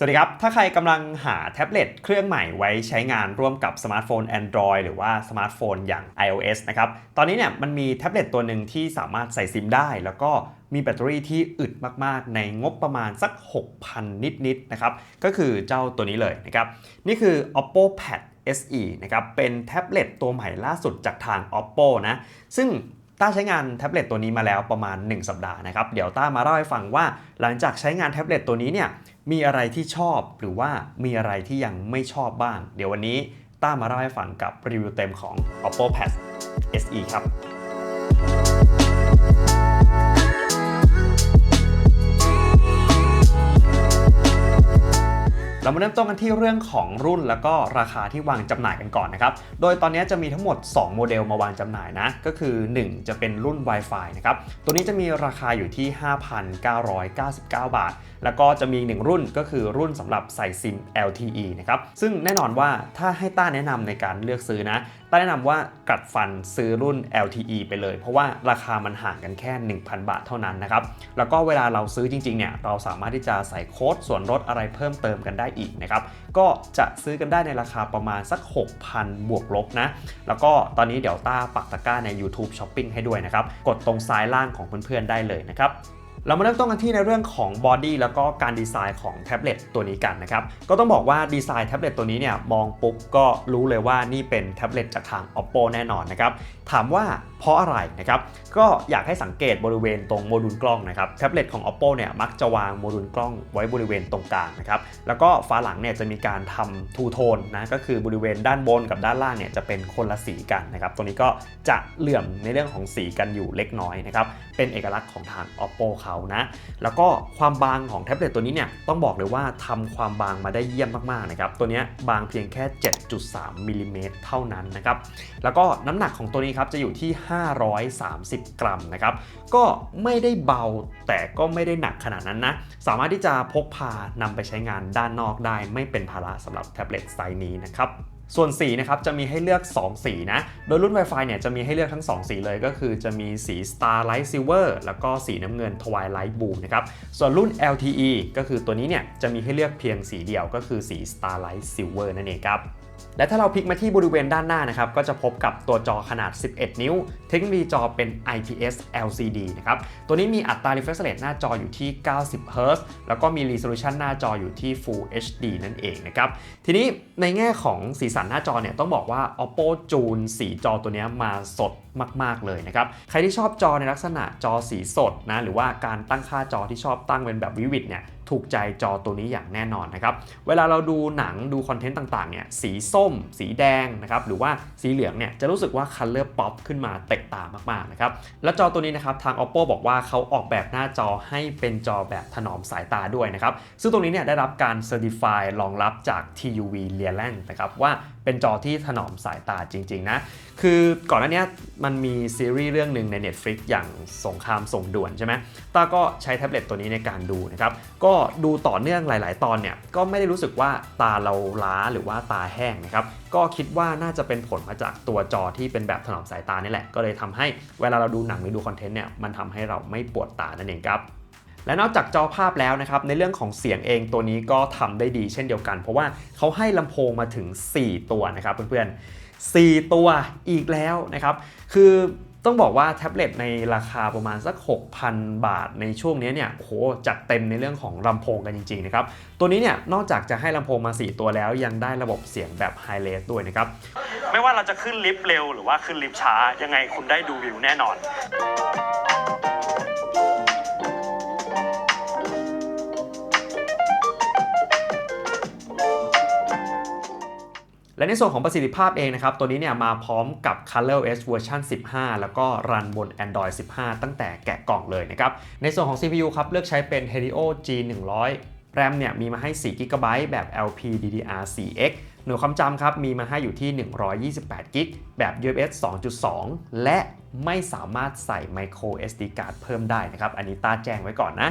สวัสดีครับ ถ้าใครกำลังหาแท็บเล็ตเครื่องใหม่ไว้ใช้งานร่วมกับสมาร์ทโฟน Android หรือว่าสมาร์ทโฟนอย่าง iOS นะครับ ตอนนี้เนี่ยมันมีแท็บเล็ตตัวหนึ่งที่สามารถใส่ซิมได้ แล้วก็มีแบตเตอรี่ที่อึดมากๆ ในงบประมาณสัก 6,000 นิดๆนะครับ ก็คือเจ้าตัวนี้เลยนะครับ นี่คือ Oppo Pad SE นะครับ เป็นแท็บเล็ตตัวใหม่ล่าสุดจากทาง Oppo นะ ซึ่งต้าใช้งานแท็บเล็ตตัวนี้มาแล้วประมาณ 1 สัปดาห์นะครับ เดี๋ยวต้ามาเล่าให้ฟังว่า หลังจากใช้งานแท็บเล็ตตัวนี้เนี่ย มีอะไรที่ชอบหรือว่ามีอะไรที่ยังไม่ชอบบ้าง เดี๋ยววันนี้ต้ามาเล่าให้ฟังกับรีวิวเต็มของ Oppo Pad SE ครับ เรามาเริ่มต้นกันที่เรื่องของรุ่นแล้วก็ราคาที่วางจำหน่ายกันก่อนนะครับ โดยตอนนี้จะมีทั้งหมด 2 โมเดลมาวางจำหน่ายนะ ก็คือ 1 จะเป็นรุ่น Wi-Fi นะครับ ตัวนี้จะมีราคาอยู่ที่ 5,999 บาท แล้วก็จะมีอีกหนึ่งรุ่นก็คือรุ่นสำหรับใส่ซิม LTE นะครับ ซึ่งแน่นอนว่าถ้าให้ต้าแนะนำในการเลือกซื้อนะต้แนะนำว่ากัดฟันซื้อรุ่น LTE ไปเลย เพราะว่าราคามันห่างกันแค่ 1,000 บาทเท่านั้นนะครับ แล้วก็เวลาเราซื้อจริงๆเนี่ยเราสามารถที่จะใส่โค้ดส่วนลดอะไรเพิ่มเติมกันได้อีกนะครับ ก็จะซื้อกันได้ในราคาประมาณสัก 6,000 บวกลบนะ แล้วก็ตอนนี้เดี๋ยวต้าปักตะกร้าใน YouTube Shopping ให้ด้วยนะครับ กดตรงซ้ายล่างของเพื่อนๆได้เลยนะครับ เรามาเริ่มต้นกันที่ในเรื่องของบอดี้แล้วก็การดีไซน์ของแท็บเล็ตตัวนี้กันนะครับ ก็ต้องบอกว่าดีไซน์แท็บเล็ตตัวนี้เนี่ยมองปุ๊บก็รู้เลยว่านี่เป็นแท็บเล็ตจากทาง Oppo แน่นอนนะครับ ถามว่าเพราะอะไรนะครับ ก็อยากให้สังเกตบริเวณตรงโมดูลกล้องนะครับ แท็บเล็ตของ Oppo เนี่ยมักจะวางโมดูลกล้องไว้บริเวณตรงกลางนะครับ แล้วก็ฝาหลังเนี่ยจะมีการทำทูโทนนะ ก็คือบริเวณด้านบนกับด้านล่างเนี่ยจะเป็นคนละสีกันนะครับตรงนี้ก็จะเหลื่อมในเรื่องของสีกันอยู่เล็กน้อยนะครับ เป็นเอกลักษณ์ของทาง Oppo เขานะแล้วก็ความบางของแท็บเล็ตตัวนี้เนี่ยต้องบอกเลยว่าทำความบางมาได้เยี่ยมมากๆนะครับตัวนี้บางเพียงแค่ 7.3มิลลิเมตรเท่านั้นนะครับแล้วก็น้ำหนักของตัวนี้ครับจะอยู่ที่ 530 กรัมนะครับก็ไม่ได้เบาแต่ก็ไม่ได้หนักขนาดนั้นนะสามารถที่จะพกพานำไปใช้งานด้านนอกได้ ไม่เป็นภาระสำหรับแท็บเล็ตไซส์นี้นะครับ ส่วนสีนะครับจะมีให้เลือก 2 สีนะ โดยรุ่น Wi-Fi เนี่ยจะมีให้เลือกทั้ง 2 สีเลยก็คือจะมีสี Starlight Silver แล้วก็สีน้ำเงิน Twilight Blue นะครับ ส่วนรุ่น LTE ก็คือตัวนี้เนี่ยจะมีให้เลือกเพียงสีเดียวก็คือสี Starlight Silver นั่นเองครับ และถ้าเราพลิกมาที่บริเวณด้านหน้านะครับก็จะพบกับตัวจอขนาด 11 นิ้ว เทคโนโลยีจอเป็น IPS LCD นะครับตัวนี้มีอัตรา refresh rate หน้าจออยู่ที่ 90 Hz แล้วก็มี resolution หน้าจออยู่ที่ Full HD นั่นเองนะครับทีนี้ในแง่ของสีสันหน้าจอเนี่ยต้องบอกว่า Oppo จูนสีจอตัวนี้มาสดมาก ๆ เลยนะครับ ใครที่ชอบจอในลักษณะจอสีสดนะ หรือว่าการตั้งค่าจอที่ชอบตั้งเป็นแบบวิวิดเนี่ย ถูกใจจอตัวนี้อย่างแน่นอนนะครับ เวลาเราดูหนังดูคอนเทนต์ต่างๆเนี่ยสีส้ม สีแดงนะครับหรือว่าสีเหลืองเนี่ยจะรู้สึกว่า Color Pop ขึ้นมาเตะตามากๆนะครับและจอตัวนี้นะครับทาง Oppo บอกว่าเขาออกแบบหน้าจอให้เป็นจอแบบถนอมสายตาด้วยนะครับซึ่งตรงนี้เนี่ยได้รับการ Certify รองรับจาก TUV Leerland นะครับว่าเป็นจอที่ถนอมสายตาจริง ๆ นะ คือก่อนหน้านี้มันมีซีรีส์เรื่องหนึ่งใน Netflix อย่างสงครามส่งด่วนใช่ไหมตาก็ใช้แท็บเล็ตตัวนี้ในการดูนะครับก็ดูต่อเนื่องหลาย ๆ ตอนเนี่ยก็ไม่ได้รู้สึกว่าตาเราล้าหรือว่าตาแห้งนะครับก็คิดว่าน่าจะเป็นผลมาจากตัวจอที่เป็นแบบถนอมสายตานี่แหละ ก็เลยทำให้เวลาเราดูหนังหรือดูคอนเทนต์เนี่ยมันทำให้เราไม่ปวดตานั่นเองครับและนอกจากจอภาพแล้วนะครับ ในเรื่องของเสียงเองตัวนี้ก็ทำได้ดีเช่นเดียวกัน เพราะว่าเขาให้ลำโพงมาถึง 4 ตัวนะครับเพื่อนๆ4 ตัวอีกแล้วนะครับ คือ ต้องบอกว่าแท็บเล็ตในราคาประมาณสัก 6,000 บาทในช่วงนี้เนี่ยโอ้โหจัดเต็มในเรื่องของลำโพงกันจริงๆนะครับ ตัวนี้เนี่ยนอกจากจะให้ลำโพงมา 4 ตัวแล้วยังได้ระบบเสียงแบบไฮเลสด้วยนะครับ ไม่ว่าเราจะขึ้นลิฟต์เร็วหรือว่าขึ้นลิฟต์ช้ายังไงคุณได้ดูวิวแน่นอน และในส่วนของประสิทธิภาพเองนะครับ ตัวนี้เนี่ยมาพร้อมกับ ColorOS เวอร์ชัน15 แล้วก็รันบน Android 15 ตั้งแต่แกะกล่องเลยนะครับ ในส่วนของ CPU ครับ เลือกใช้เป็น Helio G100 แรมเนี่ยมีมาให้4 GB แบบ LPDDR4X หน่วยความจำครับมีมาให้อยู่ที่ 128 g b แบบ UFS 2.2 และไม่สามารถใส่ micro SD card เพิ่มได้นะครับ อันนี้ตาแจ้งไว้ก่อนนะ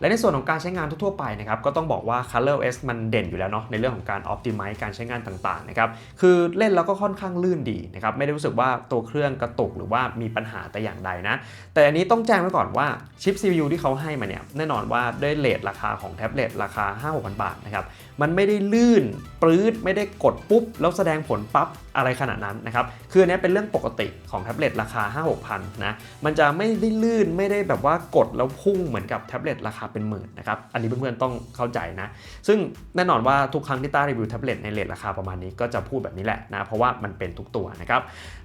และในส่วนของการใช้งานทั่วๆไปนะครับก็ต้องบอกว่า ColorOS มันเด่นอยู่แล้วเนาะในเรื่องของการ optimize การใช้งานต่างๆนะครับคือเล่นแล้วก็ค่อนข้างลื่นดีนะครับไม่ได้รู้สึกว่าตัวเครื่องกระตุกหรือว่ามีปัญหาแต่อย่างใดนะ แต่อันนี้ต้องแจ้งไว้ก่อนว่าชิป CPU ที่เขาให้มาเนี่ยแน่นอนว่าด้วยเลทราคาของแท็บเล็ตราคา 5-6,000บาทนะครับ มันไม่ได้ลื่นปรื้ดไม่ได้กดปุ๊บ แล้วแสดงผลปั๊บอะไรขนาดนั้นนะครับ คืออันนี้เป็นเรื่องปกติของแท็บเล็ตราคา 5-6,000นะ มันจะไม่ได้ลื่นไม่ได้แบบว่ากดแล้วพุ่งเหมือนกับแท็บเล็ตราคาเป็นหมื่นนะครับ อันนี้เพื่อนๆต้องเข้าใจนะ ซึ่งแน่นอนว่าทุกครั้งที่ต้ารีวิวแท็บเล็ตในเลทราคาประมาณนี้ก็จะพูดแบบนี้แหละนะ เพราะว่ามันเป็นทุกตัวนะครับ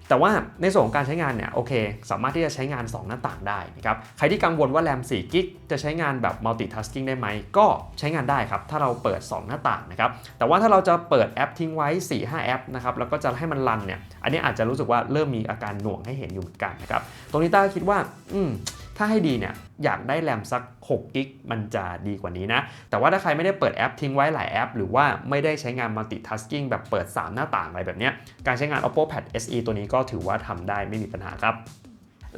แต่ว่าในส่วนของการใช้งานเนี่ยโอเค สามารถที่จะใช้งาน 2 หน้าต่างได้นะครับใครที่กังวลว่าแรม4กิกจะใช้งานแบบ multitasking ได้ไหม ก็ใช้งานได้ครับ ถ้าเราเปิด 2 หน้าต่างนะครับแต่ว่าถ้าเราจะเปิดแอปทิ้งไว้ 4-5 แอปนะครับแล้วก็จะให้มันรันเนี่ยอันนี้อาจจะรู้สึกว่าเริ่มมีอาการหน่วงให้เห็นอยู่เหมือนกันนะครับตรงนี้ต้าคิดว่า อืม ถ้าให้ดีเนี่ยอยากได้แรมสัก6กิกมันจะดีกว่านี้นะ แต่ว่าถ้าใครไม่ได้เปิดแอปทิ้งไว้หลายแอป หรือว่าไม่ได้ใช้งาน multitasking แบบเปิด 3 หน้าต่างอะไรแบบเนี้ยการใช้งาน Oppo Pad SE ตัวนี้ก็ถือว่าทำได้ไม่มีปัญหาครับ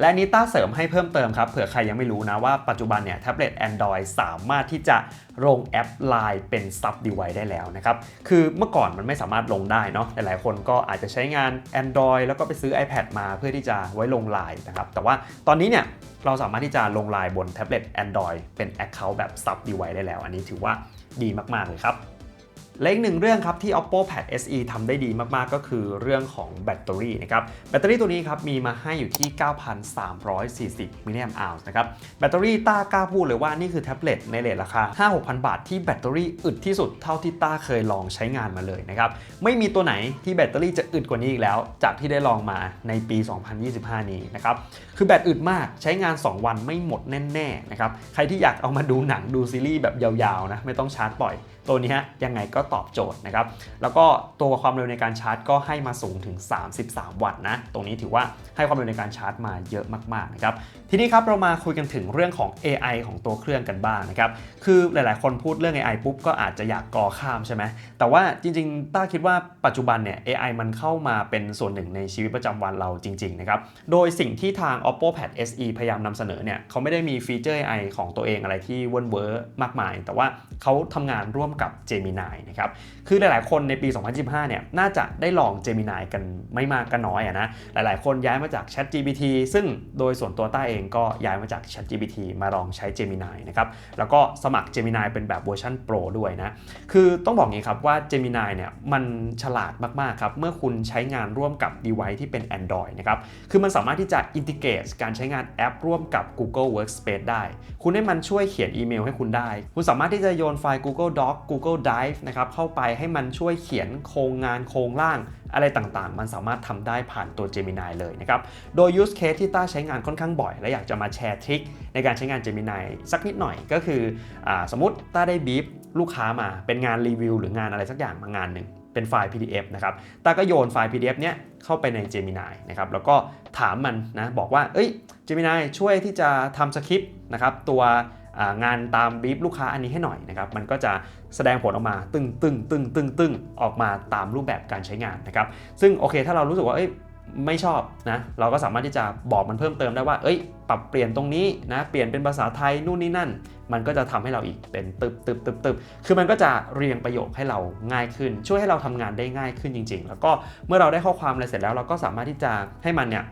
และนี้ต้าเสริมให้เพิ่มเติมครับเผื่อใครยังไม่รู้นะว่าปัจจุบันเนี่ยแท็บเล็ต Android สามารถที่จะลงแอป Line เป็น Sub Device ได้แล้วนะครับ คือเมื่อก่อนมันไม่สามารถลงได้เนาะหลายๆคนก็อาจจะใช้งาน Android แล้วก็ไปซื้อ iPad มาเพื่อที่จะไว้ลง Line นะครับ แต่ว่าตอนนี้เนี่ยเราสามารถที่จะลง Line บนแท็บเล็ต Android เป็น Account แบบ Sub Device ได้แล้ว อันนี้ถือว่าดีมาก ๆ เลยครับ และอีกหนึ่งเรื่องครับที่ Oppo Pad SE ทำได้ดีมากๆ ก็คือเรื่องของแบตเตอรี่นะครับ แบตเตอรี่ตัวนี้ครับมีมาให้อยู่ที่ 9,340มิลลิแอมป์อวนะครับ แบตเตอรี่ต้ากล้าพูดเลยว่านี่คือแท็บเล็ตในเลทราคา 5-6,000 บาทที่แบตเตอรี่อึดที่สุดเท่าที่ต้าเคยลองใช้งานมาเลยนะครับ ไม่มีตัวไหนที่แบตเตอรี่จะอึดกว่านี้อีกแล้ว จากที่ได้ลองมาในปี 2025 นี้นะครับ คือแบตอึดมากใช้งาน 2 วันไม่หมดแน่ๆนะครับ ใครที่อยากเอามาดูหนังดูซีรีส์แบบยาวๆนะไม่ต้องชาร์จบ่อย ตัวนี้ยังไงก็ตอบโจทย์นะครับ แล้วก็ตัวความเร็วในการชาร์จก็ให้มาสูงถึง 33 วัตต์นะ ตรงนี้ถือว่าให้ความเร็วในการชาร์จมาเยอะมากๆนะครับ ทีนี้ครับเรามาคุยกันถึงเรื่องของ AI ของตัวเครื่องกันบ้างนะครับ คือหลายๆ คนพูดเรื่อง AI ปุ๊บก็อาจจะอยากกอข้ามใช่ไหม แต่ว่าจริงๆ ต้าคิดว่าปัจจุบันเนี่ย AI มันเข้ามาเป็นส่วนหนึ่งในชีวิตประจำวันเราจริงๆนะครับ โดยสิ่งที่ทาง Oppo Pad SE พยายามนำเสนอเนี่ยเขาไม่ได้มีฟีเจอร์ AI ของตัวเองอะไรที่เวิร์นเวอร์มากมาย แต่ว่าเขาทำงานร่วมกับ Gemini นะครับคือหลายๆ คนในปี 2025เนี่ย น่าจะได้ลอง Gemini กันไม่มากก็น้อยอะนะ หลายๆ คนย้ายมาจาก ChatGPT ซึ่งโดยส่วนตัวต้าเองก็ย้ายมาจาก ChatGPT มาลองใช้ Gemini นะครับ แล้วก็สมัคร Gemini เป็นแบบเวอร์ชัน Pro ด้วยนะ คือต้องบอกงี้ครับว่า Gemini เนี่ย มันฉลาดมาก ๆ ครับ เมื่อคุณใช้งานร่วมกับ device ที่เป็น Android นะครับ คือมันสามารถที่จะ integrate การใช้งานแอปร่วมกับ Google Workspace ได้ คุณให้มันช่วยเขียนอีเมลให้คุณได้ คุณสามารถที่จะโยนไฟล์ Google Doc Google Drive นะครับเข้าไปให้มันช่วยเขียนโครงงานโครงร่างอะไรต่างๆ มันสามารถทำได้ผ่านตัว Gemini เลยนะครับ โดย use case ที่ต้าใช้งานค่อนข้างบ่อย และอยากจะมาแชร์ทริคในการใช้งาน Gemini สักนิดหน่อยก็คืออสมมติต้าได้บีฟลูกค้ามาเป็นงานรีวิวหรืองานอะไรสักอย่างมางานหนึ่งเป็นไฟล์ PDF นะครับต้าก็โยนไฟล์ PDF เนี้ยเข้าไปใน Gemini นะครับ แล้วก็ถามมันนะ บอกว่า เอ้ย Gemini ช่วยที่จะทำสคริปต์นะครับ ตัว งานตามบีฟลูกค้าอันนี้ให้หน่อยนะครับมันก็จะแสดงผลออกมาตึงตึงตึงตึงตึงออกมาตามรูปแบบการใช้งานนะครับซึ่งโอเคถ้าเรารู้สึกว่าเอ้ยไม่ชอบนะเราก็สามารถที่จะบอกมันเพิ่มเติมได้ว่าเอ้ย ปรับเปลี่ยนตรงนี้นะเปลี่ยนเป็นภาษาไทยนู่นนี่นั่น มันก็จะทำให้เราอีกเป็นตึบตึบตึบตึบคือมันก็จะเรียงประโยคให้เราง่ายขึ้น ช่วยให้เราทำงานได้ง่ายขึ้นจริง ๆ แล้วก็เมื่อเราได้ข้อความอะไรเสร็จแล้ว เราก็สามารถที่จะให้มันเนี่ย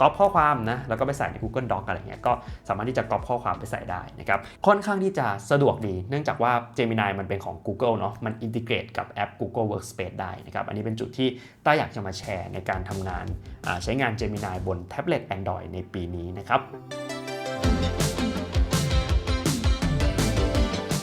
ก๊อปข้อความนะแล้วก็ไปใส่ใน Google Doc อะไรเงี้ยก็สามารถที่จะก๊อปข้อความไปใส่ได้นะครับค่อนข้างที่จะสะดวกดี เนื่องจากว่า Gemini มันเป็นของ Google เนาะมันอินทิเกรตกับแอป Google Workspace ได้นะครับอันนี้เป็นจุดที่ต้าอยากจะมาแชร์ในการทำงานใช้งาน Gemini บนแท็บเล็ต Android ในปีนี้นะครับ Thank you.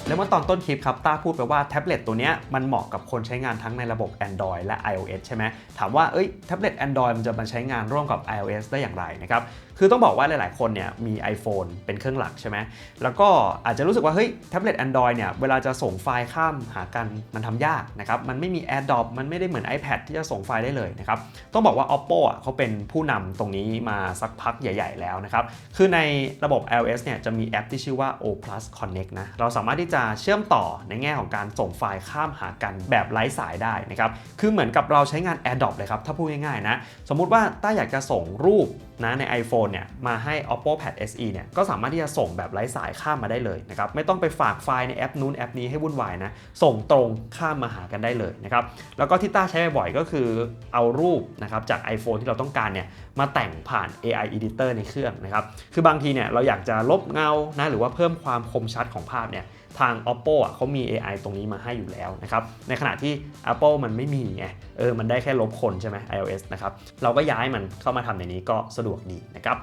แล้วเมื่อตอนต้นคลิปครับต้าพูดไปว่าแท็บเล็ตตัวนี้มันเหมาะกับคนใช้งานทั้งในระบบ Android และ iOS ใช่ไหมถามว่าเอ้ยแท็บเล็ต Android มันจะมาใช้งานร่วมกับ iOS ได้อย่างไรนะครับคือต้องบอกว่าหลาย ๆ คนเนี่ยมี iPhone เป็นเครื่องหลักใช่ไหมแล้วก็อาจจะรู้สึกว่าเฮ้ยแท็บเล็ต Android เนี่ยเวลาจะส่งไฟล์ข้ามหากันมันทำยากนะครับมันไม่มี AirDrop มันไม่ได้เหมือน iPad ที่จะส่งไฟล์ได้เลยนะครับต้องบอกว่า Oppo อะเขาเป็นผู้นำตรงนี้มาสักพักใหญ่ ๆ แล้วนะครับคือในระบบ iOS เนี่ยจะมีแอปที่ชื่อว่า O Plus Connect นะเราสามารถที่จะจะเชื่อมต่อในแง่ของการส่งไฟล์ข้ามหากันแบบไร้สายได้นะครับ คือเหมือนกับเราใช้งาน AirDrop เลยครับ ถ้าพูดง่ายๆนะ สมมุติว่าต้าอยากจะส่งรูปนะใน iPhone เนี่ยมาให้ Oppo Pad SE เนี่ยก็สามารถที่จะส่งแบบไร้สายข้ามมาได้เลยนะครับ ไม่ต้องไปฝากไฟล์ในแอปนู้นแอปนี้ให้วุ่นวายนะ ส่งตรงข้ามมาหากันได้เลยนะครับ แล้วก็ที่ต้าใช้บ่อยๆก็คือเอารูปนะครับจาก iPhone ที่เราต้องการเนี่ยมาแต่งผ่าน AI Editor ในเครื่องนะครับ คือบางทีเนี่ยเราอยากจะลบเงานะหรือว่าเพิ่มความคมชัดของภาพเนี่ย ทาง Oppo อะเขามี AI ตรงนี้มาให้อยู่แล้วนะครับ ในขณะที่ Apple มันไม่มีไง เออ มันได้แค่ลบคนใช่ไหม iOS นะครับ เราก็ย้ายมันเข้ามาทำในนี้ก็สะดวกดีนะครับ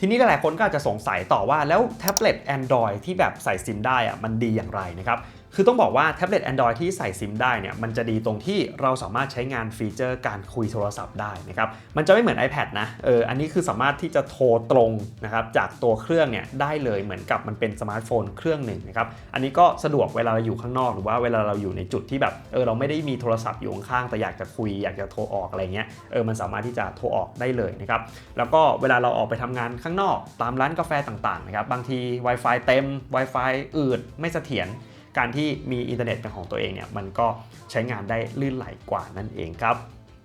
ทีนี้หลายๆคนก็อาจจะสงสัยต่อว่าแล้วแท็บเล็ต Android ที่แบบใส่ซิมได้อะมันดีอย่างไรนะครับ คือต้องบอกว่าแท็บเล็ต Android ที่ใส่ซิมได้เนี่ยมันจะดีตรงที่เราสามารถใช้งานฟีเจอร์การคุยโทรศัพท์ได้นะครับมันจะไม่เหมือน iPad นะเอออันนี้คือสามารถที่จะโทรตรงนะครับจากตัวเครื่องเนี่ยได้เลยเหมือนกับมันเป็นสมาร์ทโฟนเครื่องหนึ่งนะครับอันนี้ก็สะดวกเวลาเราอยู่ข้างนอกหรือว่าเวลาเราอยู่ในจุดที่แบบเออเราไม่ได้มีโทรศัพท์อยู่ข้างแต่อยากจะคุยอยากจะโทรออกอะไรเงี้ยเออมันสามารถที่จะโทรออกได้เลยนะครับแล้วก็เวลาเราออกไปทำงานข้างนอกตามร้านกาแฟต่างๆนะครับบางที Wi-Fi เต็ม Wi-Fi อืดไม่เสถียร การที่มีอินเทอร์เน็ตเป็นของตัวเองเนี่ยมันก็ใช้งานได้ลื่นไหลกว่านั่นเองครับ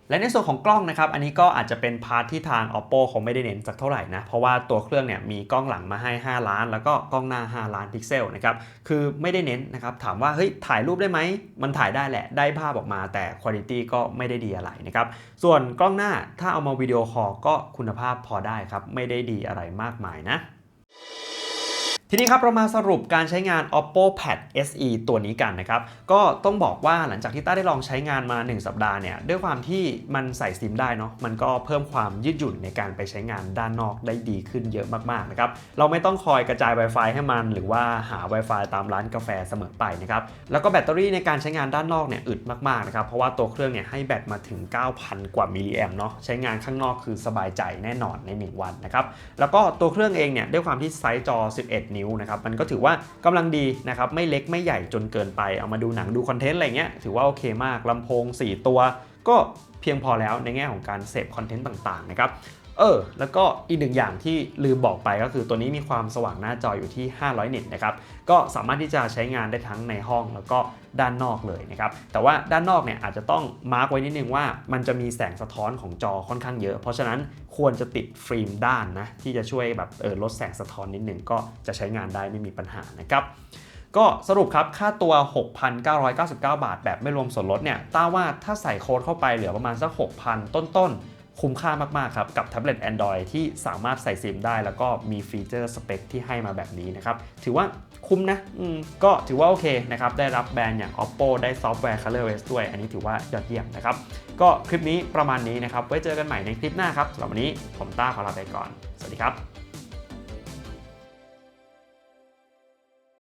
และในส่วนของกล้องนะครับ อันนี้ก็อาจจะเป็นพาร์ทที่ทาง Oppo เขาไม่ได้เน้นสักเท่าไหร่นะ เพราะว่าตัวเครื่องเนี่ยมีกล้องหลังมาให้ 5 ล้าน แล้วก็กล้องหน้า 5 ล้านพิกเซลนะครับ คือไม่ได้เน้นนะครับ ถามว่าเฮ้ยถ่ายรูปได้ไหม มันถ่ายได้แหละ ได้ภาพออกมาแต่คุณภาพก็ไม่ได้ดีอะไรนะครับ ส่วนกล้องหน้าถ้าเอามาวิดีโอคอลก็คุณภาพพอได้ครับ ไม่ได้ดีอะไรมากมายนะ ทีนี้ครับเรามาสรุปการใช้งาน Oppo Pad SE ตัวนี้กันนะครับ ก็ต้องบอกว่าหลังจากที่ต้าได้ลองใช้งานมา 1 สัปดาห์เนี่ย ด้วยความที่มันใส่ซิมได้เนาะ มันก็เพิ่มความยืดหยุ่นในการไปใช้งานด้านนอกได้ดีขึ้นเยอะมากๆนะครับ เราไม่ต้องคอยกระจาย Wi-Fi ให้มัน หรือว่าหา Wi-Fi ตามร้านกาแฟเสมอไปนะครับ แล้วก็แบตเตอรี่ในการใช้งานด้านนอกเนี่ยอึดมากๆนะครับ เพราะว่าตัวเครื่องเนี่ยให้แบตมาถึง 9,000 กว่ามิลลิแอมเนาะ ใช้งานข้างนอกคือสบายใจแน่นอนใน 1 วันนะครับ แล้วก็ตัวเครื่องเองเนี่ยด้วยความที่ไซส์จอ 11 นิ้วนะครับมันก็ถือว่ากำลังดีนะครับไม่เล็กไม่ใหญ่จนเกินไป เอามาดูหนังดูคอนเทนต์อะไรเงี้ยถือว่าโอเคมากลำโพง 4 ตัว ก็เพียงพอแล้วในแง่ของการเสพคอนเทนต์ต่างๆนะครับ เออ แล้วก็อีกหนึ่งอย่างที่ลืมบอกไปก็คือตัวนี้มีความสว่างหน้าจออยู่ที่ 500 นิตนะครับ ก็สามารถที่จะใช้งานได้ทั้งในห้องแล้วก็ด้านนอกเลยนะครับ แต่ว่าด้านนอกเนี่ยอาจจะต้องมาร์กไว้นิดนึงว่ามันจะมีแสงสะท้อนของจอค่อนข้างเยอะ เพราะฉะนั้นควรจะติดฟิล์มด้านนะที่จะช่วยแบบเออลดแสงสะท้อนนิดนึงก็จะใช้งานได้ไม่มีปัญหานะครับก็สรุปครับ ค่าตัว 6,999 บาท แบบไม่รวมส่วนลดเนี่ยต้าว่าถ้าใส่โค้ดเข้าไปเหลือประมาณสัก 6,000 ต้นๆ คุ้มค่ามาก ๆ ครับ กับแท็บเล็ต Android ที่สามารถใส่ซิมได้ แล้วก็มีฟีเจอร์สเปคที่ให้มาแบบนี้นะครับ ถือว่าคุ้มนะมก็ถือว่าโอเคนะครับ ได้รับแบรนด์อย่าง Oppo ได้ซอฟต์แวร์ ColorOS ด้วย อันนี้ถือว่ายอดเยี่ยมนะครับ ก็คลิปนี้ประมาณนี้นะครับ ไว้เจอกันใหม่ในคลิปหน้าครับสำหรับวันนี้ผมต้าขอลาไปก่อน สวัสดีครับ